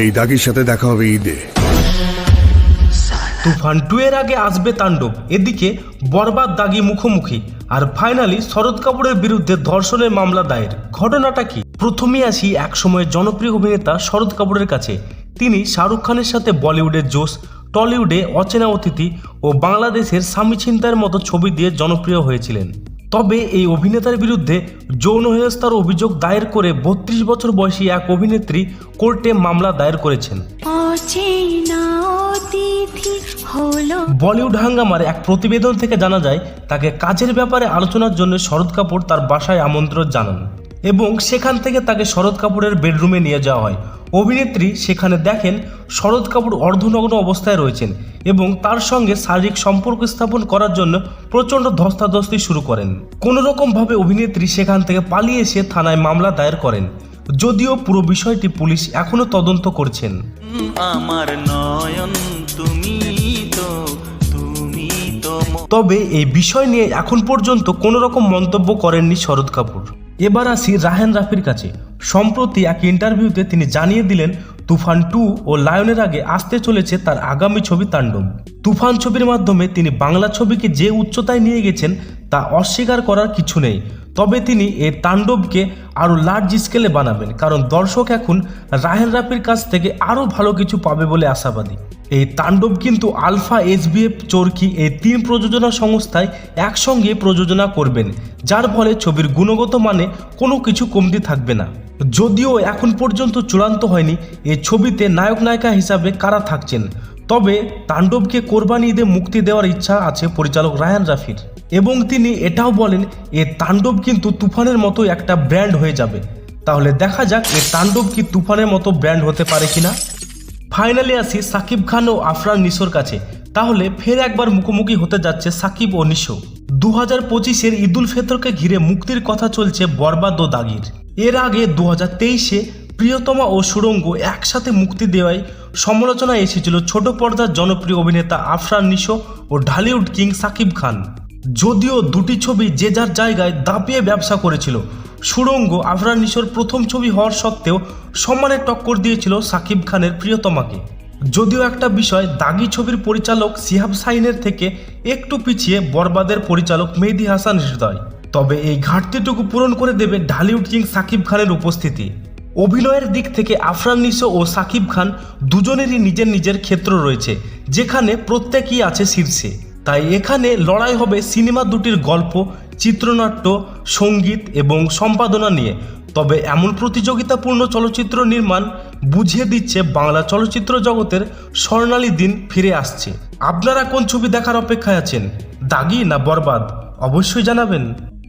এই দাগির সাথে দেখা হবে ঈদে। তুফান টু এর আগে আসবে তাণ্ডব, এদিকে বরবাদ দাগি মুখোমুখি, আর ফাইনালি শরৎ কাপুরের বিরুদ্ধে ধর্ষণের মামলা দায়ের। ঘটনাটা কি? প্রথমে আসি একসময়ের জনপ্রিয় অভিনেতা শরৎ কাপুরের কাছে। তিনি শাহরুখ খানের সাথে বলিউডের জোশ, টলিউডে অচেনা অতিথি ও বাংলাদেশের স্বামী ছিনতাইয়ের মতো ছবি দিয়ে জনপ্রিয় হয়েছিলেন। তবে এই অভিনেতার বিরুদ্ধে যৌন হেনস্থার অভিযোগ দায়ের করে বত্রিশ বছর বয়সী এক অভিনেত্রী কোর্টে মামলা দায়ের করেছেন। বলিউড হাঙ্গামার এক প্রতিবেদন থেকে জানা যায় তাকে কাজের ব্যাপারে আলোচনার জন্য শরৎ কাপুর তার বাসায় আমন্ত্রণ জানান। এবং সেখান থেকে তাকে শরৎ কাপুরের বেডরুমে নিয়ে যাওয়া হয়। অভিনেত্রী সেখানে দেখেন শরৎ কাপুর অর্ধনগ্ন অবস্থায় রয়েছেন এবং তার সঙ্গে শারীরিক সম্পর্ক স্থাপন করার জন্য প্রচণ্ড ধস্তাধস্তি শুরু করেন। কোনো রকমভাবে অভিনেত্রী সেখান থেকে পালিয়ে এসে থানায় মামলা দায়ের করেন। যদিও পুরো বিষয়টি পুলিশ এখনও তদন্ত করছেন। আমার নয়ন তুমি তো তুমি তো তবে এই বিষয় নিয়ে এখন পর্যন্ত কোনো রকম মন্তব্য করেননি শরৎ কাপুর। এবার আসি রাহেন রাফির কাছে। সম্প্রতি এক ইন্টারভিউতে তিনি জানিয়ে দিলেন, তুফান টু ও লায়নের আগে আসতে চলেছে তার আগামী ছবি তাণ্ডব। তুফান ছবির মাধ্যমে তিনি বাংলা ছবিকে যে উচ্চতায় নিয়ে গেছেন তা অস্বীকার করার কিছু নেই। তবে তিনি এই তাণ্ডবকে আরও লার্জ স্কেলে বানাবেন, কারণ দর্শক এখন রাহেন রাফির কাছ থেকে আরও ভালো কিছু পাবে বলে আশাবাদী। এই তাণ্ডব কিন্তু আলফা এসবিএফ চরকি এই তিন প্রযোজনা সংস্থায় একসঙ্গে প্রযোজনা করবেন, যার ফলে ছবির গুণগত মানে কোনো কিছু কমতি থাকবে না। যদিও এখন পর্যন্ত চূড়ান্ত হয়নি এই ছবিতে নায়ক নায়িকা হিসাবে কারা থাকছেন, তবে তাণ্ডবকে কোরবানি ঈদে মুক্তি দেওয়ার ইচ্ছা আছে পরিচালক রায়ান রাফির। এবং তিনি এটাও বলেন, এ তাণ্ডব কিন্তু তুফানের মতো একটা ব্র্যান্ড হয়ে যাবে। তাহলে দেখা যাক, এ তাণ্ডব কি তুফানের মতো ব্র্যান্ড হতে পারে কিনা। ফাইনালি আসি সাকিব খান ও আফরান নিশোর কাছে। তাহলে ফের একবার মুখোমুখি হতে যাচ্ছে সাকিব ও নিশো দু হাজার পঁচিশের ঈদুল ফেতরকে ঘিরে মুক্তির কথা চলছে বরবাদ ও দাগির। এর আগে দু হাজার তেইশে প্রিয়তমা ও সুরঙ্গ একসাথে মুক্তি দেওয়ায় সমালোচনায় এসেছিল ছোট পর্দার জনপ্রিয় অভিনেতা আফরান নিশো ও ঢালিউড কিং সাকিব খান। যদিও দুটি ছবি যে যার জায়গায় দাপিয়ে ব্যবসা করেছিল। সুরঙ্গ আফরান প্রথম ছবি হওয়ার সত্ত্বেও সম্মানের টক্কর দিয়েছিল সাকিব খানের প্রিয়তমাকে। যদিও একটা বিষয়, দাগি ছবির পরিচালক সিহাব সাইনের থেকে একটু পিছিয়ে বরবাদের পরিচালক মেহেদি হাসান হৃদয়। তবে এই ঘাটতিটুকু পূরণ করে দেবে ঢালিউড কিং সাকিব খানের উপস্থিতি। অভিনয়ের দিক থেকে আফরান নিশো ও সাকিব খান দুজনেরই নিজের নিজের ক্ষেত্র রয়েছে, যেখানে প্রত্যেকই আছে শীর্ষে। তাই এখানে লড়াই হবে সিনেমা দুটির গল্প, চিত্রনাট্য, সংগীত এবং সম্পাদনা নিয়ে। তবে এমন প্রতিযোগিতাপূর্ণ চলচ্চিত্র নির্মাণ বুঝিয়ে দিচ্ছে বাংলা চলচ্চিত্র জগতের স্বর্ণালী দিন ফিরে আসছে। আপনারা কোন ছবি দেখার অপেক্ষায় আছেন? দাগি না বরবাদ? অবশ্যই জানাবেন।